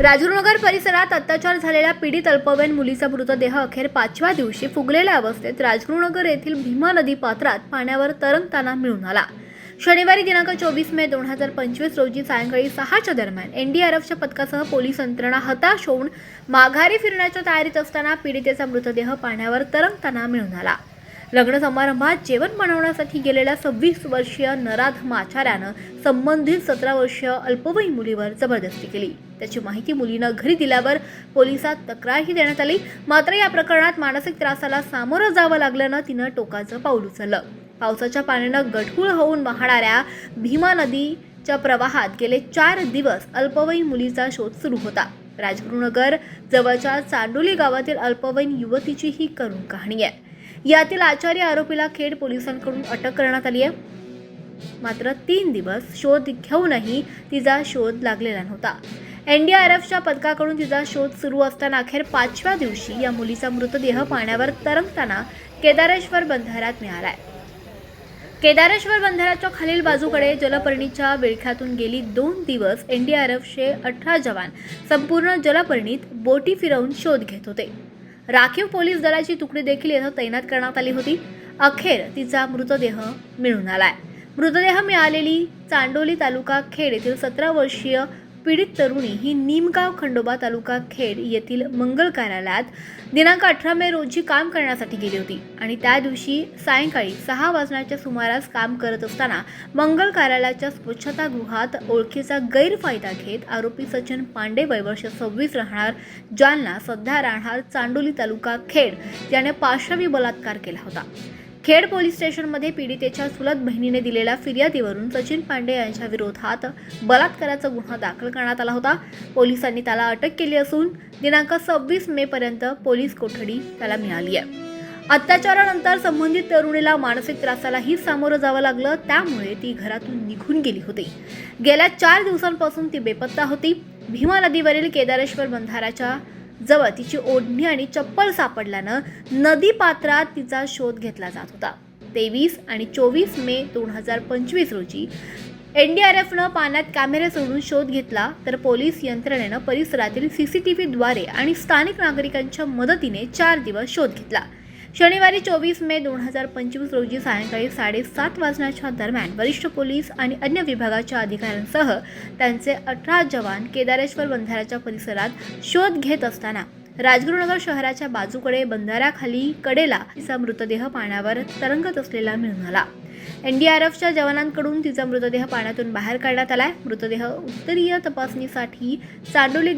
राजूरनगर परिसरात अत्याचार झालेल्या पीडित अल्पवयीन मुलीचा मृतदेह अखेर पाचव्या दिवशी फुगलेल्या अवस्थेत राजगुरुनगर येथील भीमा नदी पात्रात पाण्यावर तरंगताना मिळून आला. शनिवारी दिनांक चोवीस मे दोन हजार पंचवीस रोजी सायंकाळी सहाच्या दरम्यान एनडीआरएफच्या पथकासह पोलीस यंत्रणा हताश होऊन माघारी फिरण्याच्या तयारीत असताना पीडितेचा मृतदेह पाण्यावर तरंगताना मिळून आला. लग्न समारंभात जेवण बनवण्यासाठी गेलेल्या सव्वीस वर्षीय नराधम आचार्यानं संबंधित सतरा वर्षीय अल्पवयीन मुलीवर जबरदस्ती केली. त्याची माहिती मुलीनं घरी दिल्यावर पोलिसात तक्रारही देण्यात आली. मात्र या प्रकरणात मानसिक त्रासाला सामोरं जावं लागल्यानं तिनं टोकाचं पाऊल उचललं. पावसाच्या पाण्यानं गढूळ होऊन वाहणाऱ्या भीमा नदीच्या प्रवाहात गेले चार दिवस अल्पवयीन मुलीचा शोध सुरू होता. राजगुरुनगर जवळच्या चांडोली गावातील अल्पवयीन युवतीची ही करुण कहाणी आहे. यातील आचार्य आरोपीला खेड पोलिसांकडून अटक करण्यात आली आहे. मात्र तीन दिवस शोध घेऊनही तिचा शोध लागलेला नव्हता. एनडीआरएफच्या पथकाकडून तिचा शोध सुरू असताना अखेर पाचव्या दिवशी या मुलीचा मृतदेह पाण्यावर तरंगताना केदारेश्वर बंधाऱ्यात मिळालाय. केदारेश्वर बंधाऱ्याच्या खालील बाजूकडे जलपर्णीच्या विळख्यातून गेली दोन दिवस एनडीआरएफचे अठरा जवान संपूर्ण जलपर्णीत बोटी फिरवून शोध घेत होते. राखीव पोलीस दलाची तुकडी देखील येथे तैनात करण्यात आली होती. अखेर तिचा मृतदेह मिळून आलाय. मृतदेह मिळालेली चांडोली तालुका खेड येथील सतरा वर्षीय पीडित तरुणी ही निमगाव खंडोबा तालुका खेड येथील मंगल कार्यालयात दिनांक अठरा मे रोजी काम करण्यासाठी गेली होती. आणि त्या दिवशी सायंकाळी सहा वाजण्याच्या सुमारास काम करत असताना मंगल कार्यालयाच्या स्वच्छतागृहात ओळखीचा गैरफायदा घेत आरोपी सचिन पांडे वयवर्ष सव्वीस राहणार जालना सध्या राहणार चांडोली तालुका खेड याने पाशवी बलात्कार केला होता. खेड पोलीस स्टेशनमध्ये पीडितेच्या चुलत बहिणीने दिलेल्या फिर्यादीवरून सचिन पांडे यांच्या विरोधात बलात्काराचा गुन्हा दाखल करण्यात आला होता. पोलिसांनी त्याला अटक केली असून दिनांक सव्वीस मे पर्यंत पोलीस कोठडी त्याला मिळाली आहे. अत्याचारानंतर संबंधित तरुणीला मानसिक त्रासालाही सामोरं जावं लागलं. त्यामुळे ती घरातून निघून गेली होती. गेल्या चार दिवसांपासून ती बेपत्ता होती. भीमा नदीवरील केदारेश्वर बंधाऱ्याच्या जवळ तिची ओढणी आणि चप्पल सापडल्यानं नदी पात्रात तिचा शोध घेतला जात होता. तेवीस आणि चोवीस मे दोन हजार पंचवीस रोजी एनडीआरएफनं पाण्यात कॅमेरे सोडून शोध घेतला तर पोलीस यंत्रणेनं परिसरातील सीसीटीव्हीद्वारे आणि स्थानिक नागरिकांच्या मदतीने चार दिवस शोध घेतला. शनिवारी चोवीस मे दोन हजार पंचवीस रोजी सायंकाळी साडेसात वाजण्याच्या दरम्यान वरिष्ठ पोलीस आणि अन्य विभागाच्या अधिकाऱ्यांसह त्यांचे अठरा जवान केदारेश्वर बंधाऱ्याच्या परिसरात शोध घेत असताना राजगुरुनगर शहराच्या बाजूकडे बंधाऱ्याखाली कडेला तिचा मृतदेह पाण्यावर तरंगत असलेला मिळून एनडीआरएफच्या जवानांकडून तिचा मृतदेह पाण्यातून बाहेर काढण्यात आलाय. मृतदेह उत्तरीय तपासणीसाठी चांडोली